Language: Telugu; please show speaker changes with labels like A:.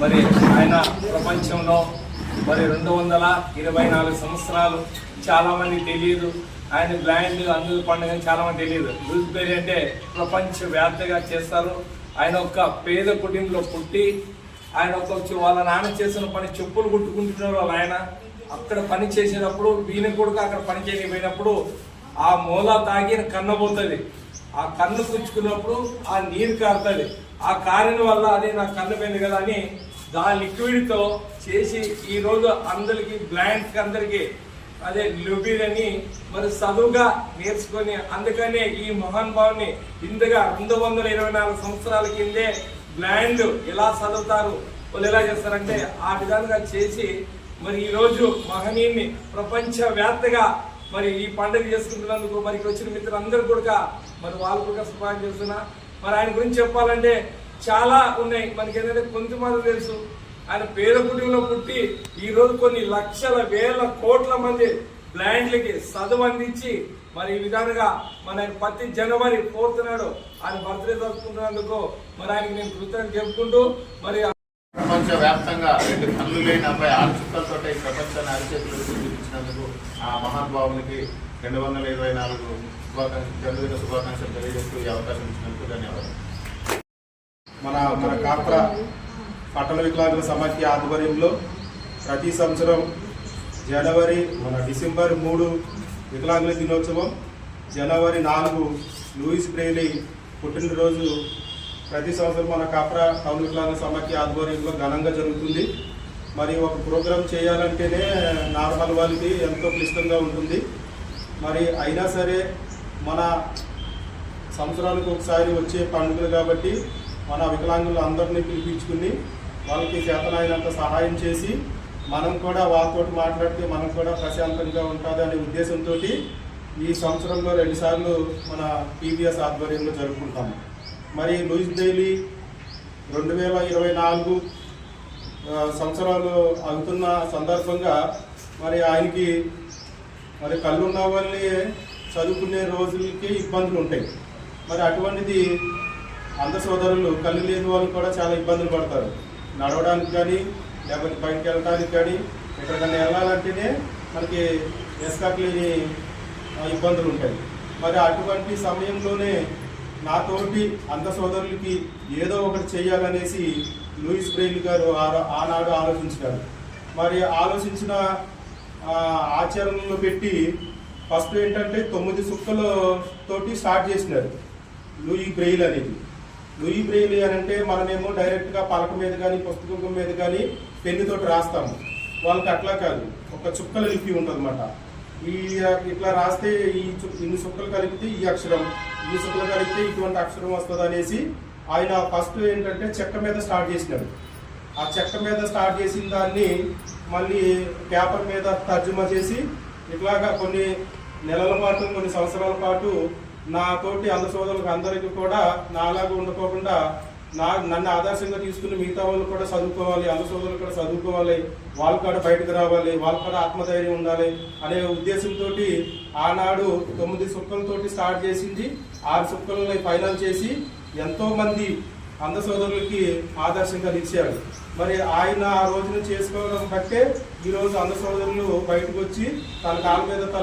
A: మరి ఆయన ప్రపంచంలో మరి రెండు వందల ఇరవై నాలుగు సంవత్సరాలు చాలామంది తెలియదు. ఆయన బ్లైండ్ అందుల పండుగ చాలామంది తెలియదు. తెలియదు లూజ్బెరీ అంటే ప్రపంచ వ్యాప్తంగా చేస్తారు. ఆయన ఒక పేద కుటుంబంలో పుట్టి ఆయన ఒక వాళ్ళ నాన్న చేసిన పని చెప్పులు కుట్టుకుంటున్నారు వాళ్ళ ఆయన. అక్కడ పని చేసేటప్పుడు వీణ కొడుకు అక్కడ పని చేయకపోయినప్పుడు ఆ మూల తాగి కన్నబోతుంది ఆ కన్ను పుచ్చుకున్నప్పుడు ఆ నీరు కారుతుంది. ఆ కారణం వల్ల అదే నా కన్నుపోయింది కదా అని దాని లిక్విడ్తో చేసి ఈ రోజు అందరికి అందరికీ అదే లుబీర్ అని మరి చదువుగా నేర్చుకొని అందుకనే ఈ మహాన్భావుని ఇంతగా రెండు వందల ఇరవై నాలుగు సంవత్సరాల కిందే బ్లైండ్ ఎలా చదువుతారు వాళ్ళు ఎలా చేస్తారంటే ఆ విధంగా చేసి మరి ఈరోజు మహనీయుని ప్రపంచవ్యాప్తగా మరి ఈ పండుగ చేసుకుంటున్నందుకు మరి వచ్చిన మిత్రులందరూ కూడా మరి వాళ్ళు కూడా శుభాకాంక్షలు చేస్తున్నా మరి ఆయన గురించి చెప్పాలంటే చాలా ఉన్నాయి. మనకి ఏంటంటే కొంతమంది తెలుసు. ఆయన పేద కుటుంబంలో పుట్టి ఈరోజు కొన్ని లక్షల వేల కోట్ల మంది బ్లైండ్లకి చదువు అందించి మరి ఈ విధంగా మన ఆయన ప్రతి జనవరి ఫోర్త్ నాడు ఆయన బర్త్డే జరుపుకుంటున్నందుకు మరి ఆయనకి నేను కృతజ్ఞత చెప్పుకుంటూ మరి
B: ప్రపంచ వ్యాప్తంగా రెండు కళ్ళు లేని అబ్బాయి ఆరు ఈ ప్రపంచాన్ని అరిచేతులు ఆ మహానుభావునికి రెండు వందల ఇరవై నాలుగు శుభాకాంక్ష జన్మదిన శుభాకాంక్షలు తెలియజేస్తూ ఈ అవకాశం ఇచ్చినందుకు ధన్యవాదాలు.
C: మన మన కాప్రా పట్టణ వికలాంగుల సమాఖ్య ఆధ్వర్యంలో ప్రతి సంవత్సరం జనవరి మన డిసెంబర్ మూడు వికలాంగుల దినోత్సవం జనవరి నాలుగు లూయిస్ బ్రెయిలీ పుట్టినరోజు ప్రతి సంవత్సరం మన కాప్రా టౌన్ వికలాంగుల సమాఖ్య ఆధ్వర్యంలో ఘనంగా జరుగుతుంది. మరి ఒక ప్రోగ్రాం చేయాలంటేనే నార్మల్ వాళ్ళకి ఎంతో క్లిష్టంగా ఉంటుంది. మరి అయినా సరే మన సంవత్సరానికి ఒకసారి వచ్చే పండుగలు కాబట్టి మన వికలాంగులు అందరినీ పిలిపించుకుని వాళ్ళకి చేతనైనంత సహాయం చేసి మనం కూడా వాళ్ళతో మాట్లాడితే మనం కూడా ప్రశాంతంగా ఉంటుంది అనే ఉద్దేశంతో ఈ సంవత్సరంలో రెండుసార్లు మన టీవీఎస్ ఆధ్వర్యంలో జరుపుకుంటాము. మరి లూయిస్ డైలీ రెండు వేల ఇరవై నాలుగు సంవత్సరాలు అవుతున్న సందర్భంగా మరి ఆయనకి మరి కళ్ళున్న వాళ్ళని చదువుకునే రోజులకి ఇబ్బందులు ఉంటాయి మరి అటువంటిది అంధ సోదరులు కళ్ళు లేని వాళ్ళు కూడా చాలా ఇబ్బందులు పడతారు. నడవడానికి కానీ లేకపోతే బయటకు వెళ్ళడానికి కానీ ఎక్కడికైనా వెళ్ళాలంటేనే మనకి ఎస్కాట్ లేని ఇబ్బందులు ఉంటాయి మరి అటువంటి సమయంలోనే నాతోటి అంధ సోదరులకి ఏదో ఒకటి చేయాలనేసి లూయిస్ బ్రెయిల్ గారు ఆ- ఆనాడు ఆలోచించారు. మరి ఆలోచించిన ఆచరణలో పెట్టి ఫస్ట్ ఏంటంటే తొమ్మిది సుక్కలు తోటి స్టార్ట్ చేసినారు లూయి బ్రెయిల్ అనేది. లూయి బ్రెయిల్ అని అంటే మనమేమో డైరెక్ట్గా పలక మీద కానీ పుస్తకం మీద కానీ పెన్నుతోటి రాస్తాము. వాళ్ళకి అట్లా కాదు. ఒక చుక్కల లిపి ఉంటుంది ఈ ఇట్లా రాస్తే ఈ ఇన్ని చుక్కలు కలిపితే ఈ అక్షరం ఈ సుక్కలు ఇటువంటి అక్షరం వస్తుంది అనేసి ఆయన ఫస్ట్ ఏంటంటే చెక్క మీద స్టార్ట్ చేసినాడు. ఆ చెక్క మీద స్టార్ట్ చేసిన దాన్ని మళ్ళీ పేపర్ మీద తర్జుమా చేసి ఇట్లాగా కొన్ని నెలల పాటు కొన్ని సంవత్సరాల పాటు నాతోటి తోటి సోదరులకు అందరికీ కూడా నాలాగా ఉండకోకుండా నా నన్ను ఆదర్శంగా తీసుకుని మిగతా వాళ్ళు కూడా చదువుకోవాలి అనుసోదరులు కూడా చదువుకోవాలి వాళ్ళు కూడా బయటకు రావాలి వాళ్ళు కూడా ఆత్మధైర్యం ఉండాలి అనే ఉద్దేశంతో ఆనాడు తొమ్మిది సుక్కలతో స్టార్ట్ చేసింది. ఆరు సుక్కలని ఫైనల్ చేసి ఎంతోమంది అంధ సోదరులకి ఆదర్శంగా నిలిచాడు మరి ఆయన ఆ రోజున చేసుకోవడం బట్టే ఈ రోజు అంధ సోదరులు బయటకు వచ్చి తన కాళ్ళ మీద తన